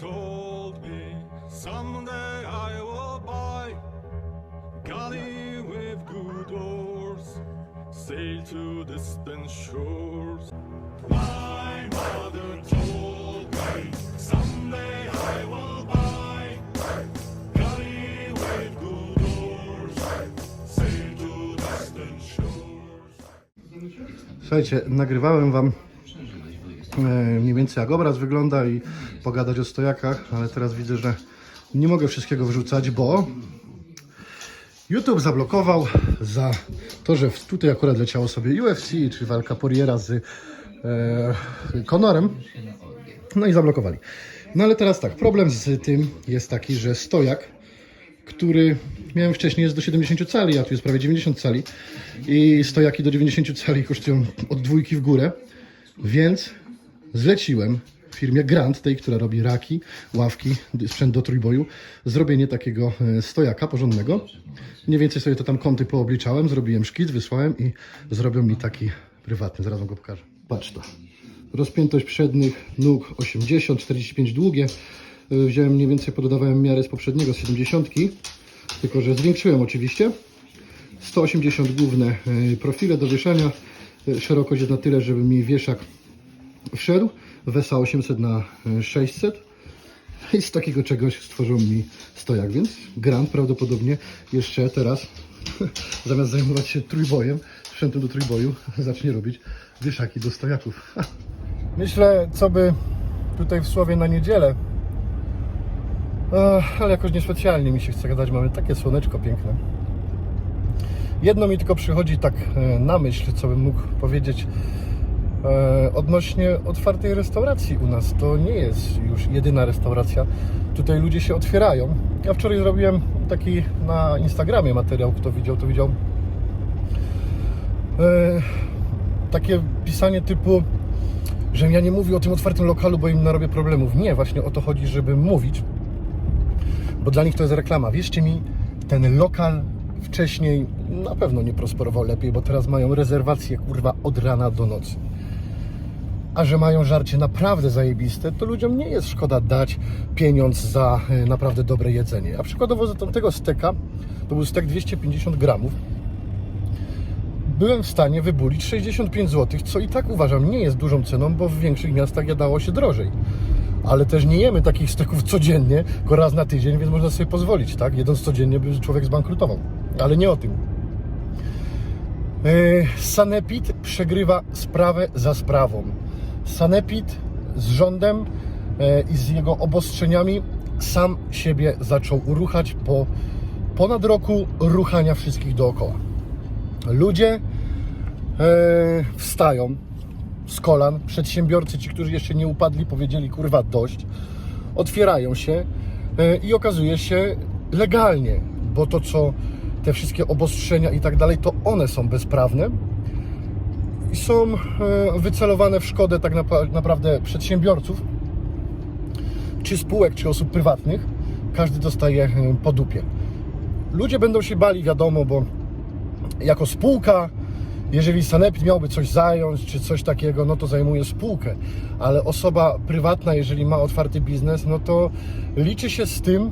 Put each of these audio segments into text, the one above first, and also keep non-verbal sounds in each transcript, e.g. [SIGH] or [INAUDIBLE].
told me someday I will buy galley with good oars, sail to distant shores. My mother told me someday I will buy galley with good oars, sail to distant shores. Słuchajcie, nagrywałem wam mniej więcej jak obraz wygląda i pogadać o stojakach, ale teraz widzę, że nie mogę wszystkiego wrzucać, bo YouTube zablokował za to, że tutaj akurat leciało sobie UFC, czy walka Poriera z e, Conorem. No i zablokowali. No ale teraz tak, problem z tym jest taki, że stojak, który miałem wcześniej jest do 70 cali, a tu jest prawie 90 cali i stojaki do 90 cali kosztują od dwójki w górę, więc zleciłem firmie Grant, tej, która robi raki, ławki, sprzęt do trójboju, zrobienie takiego e, stojaka porządnego. Mniej więcej sobie to tam kąty poobliczałem, zrobiłem szkic, wysłałem i zrobią mi taki prywatny, zaraz wam go pokażę. Patrz to. Rozpiętość przednich nóg 80, 45 długie. Y, Wziąłem mniej więcej, pododawałem miarę z poprzedniego, z 70, tylko że zwiększyłem oczywiście. 180 główne y, profile do wieszania. Szerokość jest na tyle, żeby mi wieszak wszedł. Wesa 800 na y, 600. I z takiego czegoś stworzył mi stojak, więc Grant prawdopodobnie jeszcze teraz, [LAUGHS] zamiast zajmować się trójbojem, sprzętem do trójboju, [LAUGHS] zacznie robić wieszaki do stojaków. [LAUGHS] Myślę, co by tutaj w Słowie na niedzielę, ale jakoś niespecjalnie mi się chce gadać, mamy takie słoneczko piękne. Jedno mi tylko przychodzi tak e, na myśl, co bym mógł powiedzieć odnośnie otwartej restauracji u nas. To nie jest już jedyna restauracja. Tutaj ludzie się otwierają. Ja wczoraj zrobiłem taki na Instagramie materiał, kto widział, to widział. E, takie pisanie typu, że ja nie mówię o tym otwartym lokalu, bo im narobię problemów. Nie, właśnie o to chodzi, żeby mówić, bo dla nich to jest reklama. Wierzcie mi, ten lokal wcześniej na pewno nie prosperował lepiej, bo teraz mają rezerwacje kurwa od rana do nocy. A że mają żarcie naprawdę zajebiste, to ludziom nie jest szkoda dać pieniądz za e, naprawdę dobre jedzenie. A przykładowo za tamtego steka, to był stek 250 gramów, byłem w stanie wybulić 65 zł, co i tak uważam nie jest dużą ceną, bo w większych miastach jadało się drożej. Ale też nie jemy takich steków [LAUGHS] codziennie, tylko raz na tydzień, więc można sobie pozwolić, tak? Jedząc codziennie by człowiek zbankrutował. Ale nie o tym. Yy, Sanepid przegrywa sprawę za sprawą. Sanepid z rządem yy, i z jego obostrzeniami sam siebie zaczął uruchać po ponad roku ruchania wszystkich dookoła. Ludzie e, wstają z kolan, przedsiębiorcy, ci, którzy jeszcze nie upadli, powiedzieli kurwa dość, otwierają się e, i okazuje się legalnie, bo to co te wszystkie obostrzenia i tak dalej, to one są bezprawne i są e, wycelowane w szkodę tak naprawdę przedsiębiorców, czy spółek, czy osób prywatnych. Każdy dostaje e, po dupie. Ludzie będą się bali, wiadomo, bo jako spółka, jeżeli Sanepid miałby coś zająć, czy coś takiego, no to zajmuje spółkę, ale osoba prywatna, jeżeli ma otwarty biznes, no to liczy się z tym,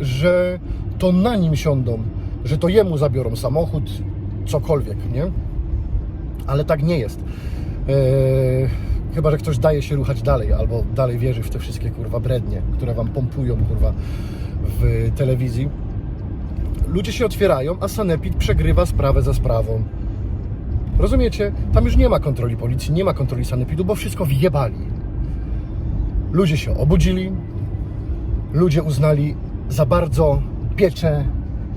że to na nim siądą, że to jemu zabiorą samochód, cokolwiek, nie? Ale tak nie jest. Eee, chyba, że ktoś daje się ruchać dalej, albo dalej wierzy w te wszystkie kurwa brednie, które wam pompują kurwa w telewizji ludzie się otwierają, a Sanepid przegrywa sprawę za sprawą. Rozumiecie? Tam już nie ma kontroli policji, nie ma kontroli Sanepidu, bo wszystko wjebali. Ludzie się obudzili, ludzie uznali za bardzo piecze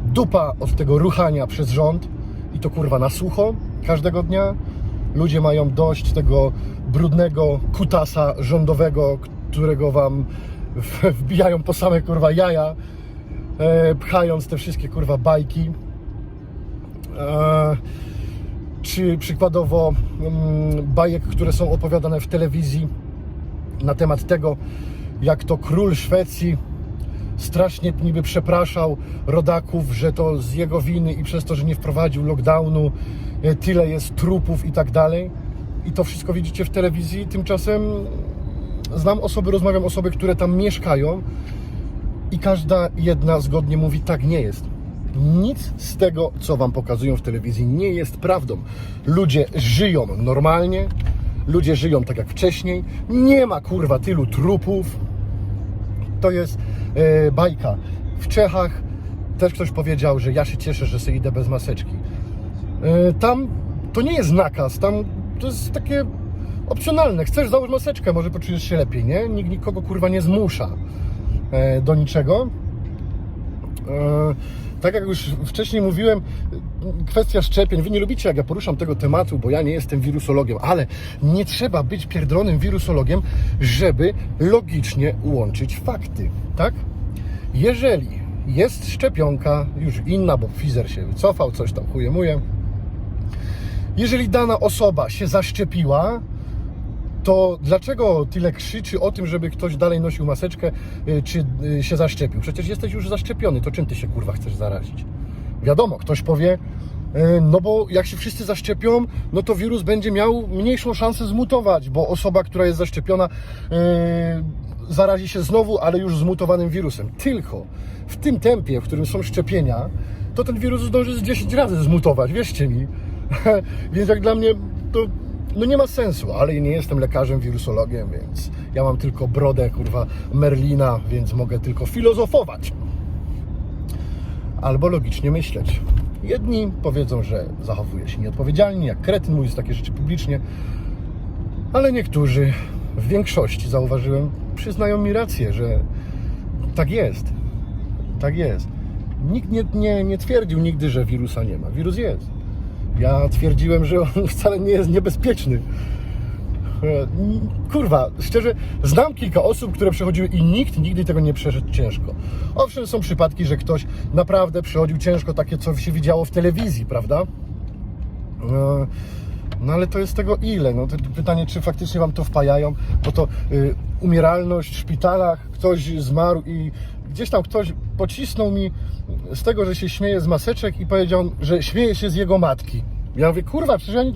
dupa od tego ruchania przez rząd i to kurwa na sucho każdego dnia. Ludzie mają dość tego brudnego kutasa rządowego, którego wam wbijają po same kurwa jaja e, pchając te wszystkie kurwa bajki. E, czy przykładowo mm, bajek, które są opowiadane w telewizji na temat tego, jak to król Szwecji strasznie niby przepraszał rodaków, że to z jego winy i przez to, że nie wprowadził lockdownu, e, tyle jest trupów i tak dalej. I to wszystko widzicie w telewizji. Tymczasem znam osoby, rozmawiam osoby, które tam mieszkają i każda jedna zgodnie mówi, tak nie jest. Nic z tego, co wam pokazują w telewizji, nie jest prawdą. Ludzie żyją normalnie, ludzie żyją tak jak wcześniej. Nie ma kurwa tylu trupów. To jest e, bajka. W Czechach też ktoś powiedział, że ja się cieszę, że sobie idę bez maseczki. E, tam to nie jest nakaz, tam to jest takie opcjonalne. Chcesz załóż maseczkę, może poczujesz się lepiej, nie? Nikt nikogo kurwa nie zmusza e, do niczego. E, Tak jak już wcześniej mówiłem, kwestia szczepień. Wy nie lubicie, jak ja poruszam tego tematu, bo ja nie jestem wirusologiem, ale nie trzeba być pierdolonym wirusologiem, żeby logicznie łączyć fakty, tak? Jeżeli jest szczepionka, już inna, bo Pfizer się wycofał, coś tam chujemuje. Jeżeli dana osoba się zaszczepiła, to dlaczego tyle krzyczy o tym, żeby ktoś dalej nosił maseczkę, y, czy y, się zaszczepił? Przecież jesteś już zaszczepiony, to czym ty się kurwa chcesz zarazić? Wiadomo, ktoś powie, y, no bo jak się wszyscy zaszczepią, no to wirus będzie miał mniejszą szansę zmutować, bo osoba, która jest zaszczepiona, y, zarazi się znowu, ale już zmutowanym wirusem. Tylko w tym tempie, w którym są szczepienia, to ten wirus zdąży z 10 razy zmutować, wierzcie mi. [LAUGHS] Więc jak dla mnie to no nie ma sensu, ale nie jestem lekarzem, wirusologiem, więc ja mam tylko brodę, kurwa, Merlina, więc mogę tylko filozofować. Albo logicznie myśleć. Jedni powiedzą, że zachowuje się nieodpowiedzialnie, jak kretyn, mówiąc takie rzeczy publicznie, ale niektórzy, w większości zauważyłem, przyznają mi rację, że tak jest. Tak jest. Nikt nie, nie, nie twierdził nigdy, że wirusa nie ma. Wirus jest. Ja twierdziłem, że on [LAUGHS] wcale nie jest niebezpieczny. E, Kurwa, szczerze, znam kilka osób, które przechodziły i nikt nigdy tego nie przeszedł ciężko. Owszem, są przypadki, że ktoś naprawdę przechodził ciężko, takie co się widziało w telewizji, prawda? E, No ale to jest tego ile? No pytanie, czy faktycznie wam to wpajają, bo to y, umieralność w szpitalach, ktoś zmarł i gdzieś tam ktoś pocisnął mi z tego, że się śmieje z maseczek i powiedział, że śmieje się z jego matki. Ja mówię, kurwa, przecież ja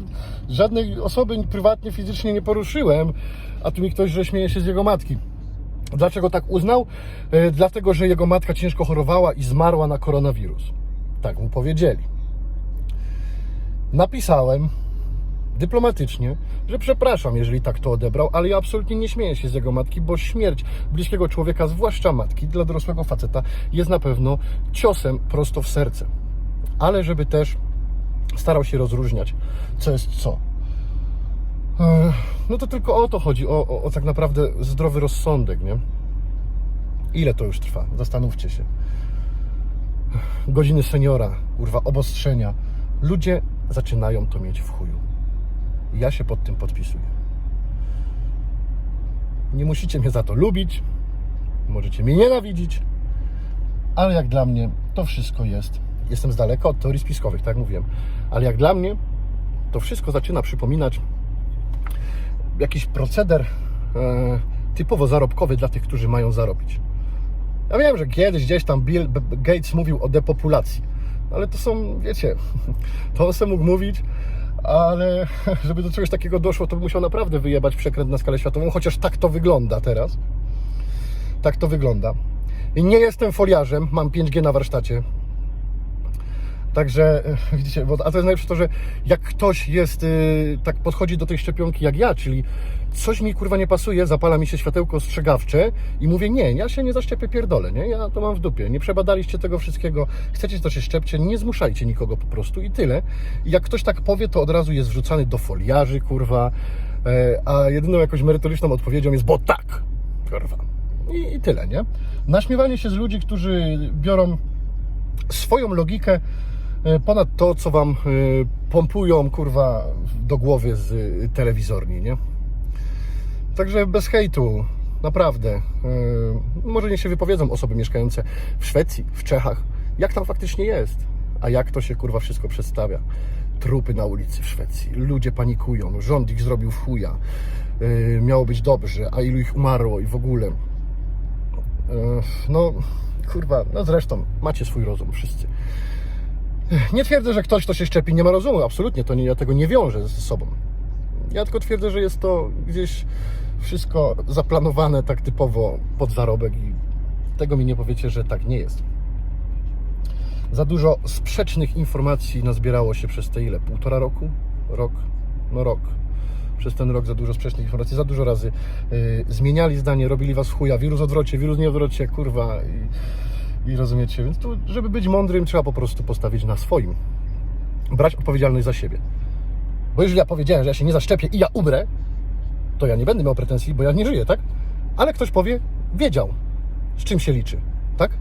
żadnej osoby prywatnie, fizycznie nie poruszyłem, a tu mi ktoś, że śmieje się z jego matki. Dlaczego tak uznał? E, Dlatego, że jego matka ciężko chorowała i zmarła na koronawirus. Tak mu powiedzieli. Napisałem dyplomatycznie, że przepraszam, jeżeli tak to odebrał, ale ja absolutnie nie śmieję się z jego matki, bo śmierć bliskiego człowieka, zwłaszcza matki, dla dorosłego faceta jest na pewno ciosem prosto w serce. Ale żeby też starał się rozróżniać, co jest co. No to tylko o to chodzi, o, o, o tak naprawdę zdrowy rozsądek, nie? Ile to już trwa? Zastanówcie się. Godziny seniora, kurwa, obostrzenia. Ludzie zaczynają to mieć w chuju. Ja się pod tym podpisuję. Nie musicie mnie za to lubić, możecie mnie nienawidzić, ale jak dla mnie to wszystko jest. Jestem z daleka od teorii spiskowych, tak jak mówiłem, ale jak dla mnie to wszystko zaczyna przypominać jakiś proceder e, typowo zarobkowy dla tych, którzy mają zarobić. Ja wiem, że kiedyś gdzieś tam Bill Gates mówił o depopulacji, ale to są, wiecie, [LAUGHS] to on sobie mógł mówić, ale [LAUGHS] żeby do czegoś takiego doszło, to by musiał naprawdę wyjebać przekręt na skalę światową, chociaż tak to wygląda teraz. Tak to wygląda. I nie jestem foliarzem, mam 5G na warsztacie. Także e, widzicie, bo, a to jest najlepsze to, że jak ktoś jest, y, tak podchodzi do tej szczepionki jak ja, czyli coś mi kurwa nie pasuje, zapala mi się światełko ostrzegawcze i mówię, nie, ja się nie zaszczepię pierdolę, nie, ja to mam w dupie, nie przebadaliście tego wszystkiego, chcecie to się szczepcie, nie zmuszajcie nikogo po prostu i tyle. I jak ktoś tak powie, to od razu jest wrzucany do foliarzy, kurwa, e, a jedyną jakąś merytoryczną odpowiedzią jest, bo tak, kurwa. I, I tyle, nie? Naśmiewanie się z ludzi, którzy biorą swoją logikę ponad to, co wam e, pompują, kurwa, do głowy z e, telewizorni, nie? Także bez hejtu, naprawdę. E, Może nie się wypowiedzą osoby mieszkające w Szwecji, w Czechach, jak tam faktycznie jest, a jak to się, kurwa, wszystko przedstawia. Trupy na ulicy w Szwecji, ludzie panikują, rząd ich zrobił w chuja, E, miało być dobrze, a ilu ich umarło i w ogóle. E, No, kurwa, no zresztą macie swój rozum wszyscy. Nie twierdzę, że ktoś, kto się szczepi, nie ma rozumu. Absolutnie, to nie, ja tego nie wiążę ze sobą. Ja tylko twierdzę, że jest to gdzieś Wszystko zaplanowane tak typowo pod zarobek i tego mi nie powiecie, że tak nie jest. Za dużo sprzecznych informacji nazbierało się przez te ile? Półtora roku? Rok? No rok. Przez ten rok za dużo sprzecznych informacji, za dużo razy yy, zmieniali zdanie, robili was chuja, wirus odwrocie, wirus nie odwrocie, kurwa i, i rozumiecie, więc tu, żeby być mądrym, trzeba po prostu postawić na swoim. Brać odpowiedzialność za siebie. Bo jeżeli ja powiedziałem, że ja się nie zaszczepię i ja umrę, to ja nie będę miał pretensji, bo ja nie żyję, tak? Ale ktoś powie, wiedział, z czym się liczy, tak?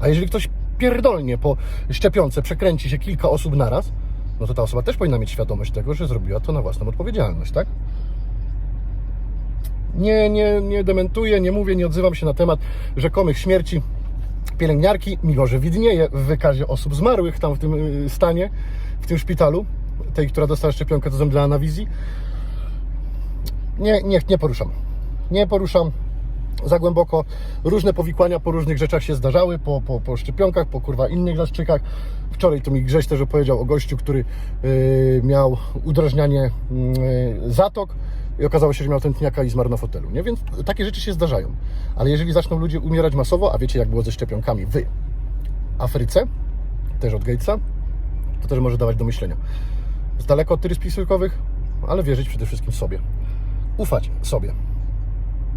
A jeżeli ktoś pierdolnie po szczepionce przekręci się kilka osób naraz, no to ta osoba też powinna mieć świadomość tego, że zrobiła to na własną odpowiedzialność, tak? Nie, nie, nie dementuję, nie mówię, nie odzywam się na temat rzekomych śmierci pielęgniarki, mimo że widnieje w wykazie osób zmarłych tam w tym y, stanie, w tym szpitalu, tej, która dostała szczepionkę, to zemdlała na wizji. Nie, nie, nie poruszam. Nie poruszam za głęboko. Różne powikłania po różnych rzeczach się zdarzały, po, po, po szczepionkach, po kurwa innych zaszczykach. Wczoraj to mi Grześ też opowiedział o gościu, który yy, miał udrażnianie yy, zatok i okazało się, że miał tętniaka i zmarł na fotelu, nie? Więc takie rzeczy się zdarzają. Ale jeżeli zaczną ludzie umierać masowo, a wiecie jak było ze szczepionkami w Afryce, też od Gatesa, to też może dawać do myślenia. Z daleka od tyry spisyłkowych, ale wierzyć przede wszystkim sobie. Ufać sobie.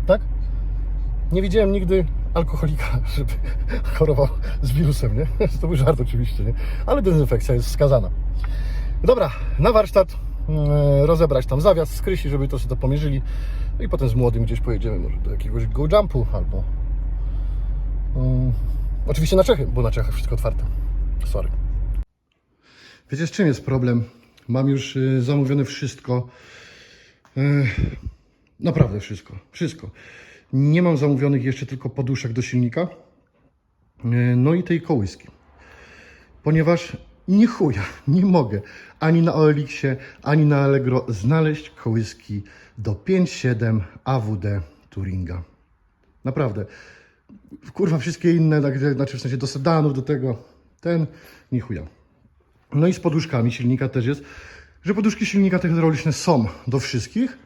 Tak? Nie widziałem nigdy alkoholika, [LAUGHS] żeby chorował z wirusem, nie? [LAUGHS] To był żart oczywiście, nie? Ale dezynfekcja jest skazana. Dobra, na warsztat rozebrać tam zawias z krysi, żeby to sobie to pomierzyli. No i potem z młodym gdzieś pojedziemy może do jakiegoś go jumpu albo... Mm, oczywiście na Czechy, bo na Czechach wszystko otwarte. Sorry. Wiecie z czym jest problem? Mam już y, zamówione wszystko. Y, Naprawdę wszystko. Wszystko. Nie mam zamówionych jeszcze tylko poduszek do silnika. y, No i tej kołyski. Ponieważ nie chuja, nie mogę ani na OLX-ie, ani na Allegro znaleźć kołyski do 5.7 AWD Turinga. Naprawdę. Kurwa, wszystkie inne, tak, znaczy w sensie do sedanów, do tego, ten, nie chuja. No i z poduszkami silnika też jest, że poduszki silnika te hydrauliczne są do wszystkich,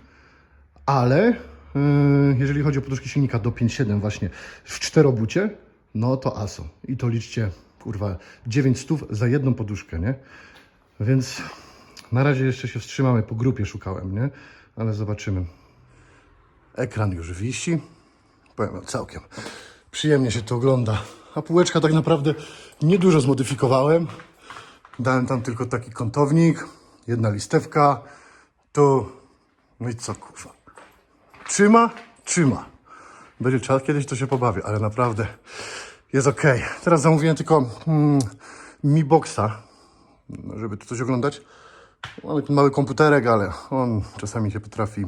ale yy, jeżeli chodzi o poduszki silnika do 5.7 właśnie w czterobucie, no to ASO. I to liczcie, kurwa, 9 stów za jedną poduszkę, nie? Więc na razie jeszcze się wstrzymamy, po grupie szukałem, nie? Ale zobaczymy. Ekran już wisi. Powiem całkiem przyjemnie się to ogląda. A półeczka tak naprawdę niedużo zmodyfikowałem. Dałem tam tylko taki kątownik, jedna listewka, tu, no i co kurwa. Trzyma? Trzyma. Będzie czas, kiedyś to się pobawię, ale naprawdę jest ok. Teraz zamówiłem tylko mm, Mi Boxa, żeby tu coś oglądać. Mamy ten mały komputerek, ale on czasami się potrafi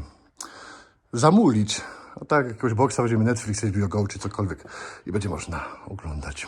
zamulić. A tak, jakiegoś boxa weźmiemy Netflix, HBO Go czy cokolwiek i będzie można oglądać.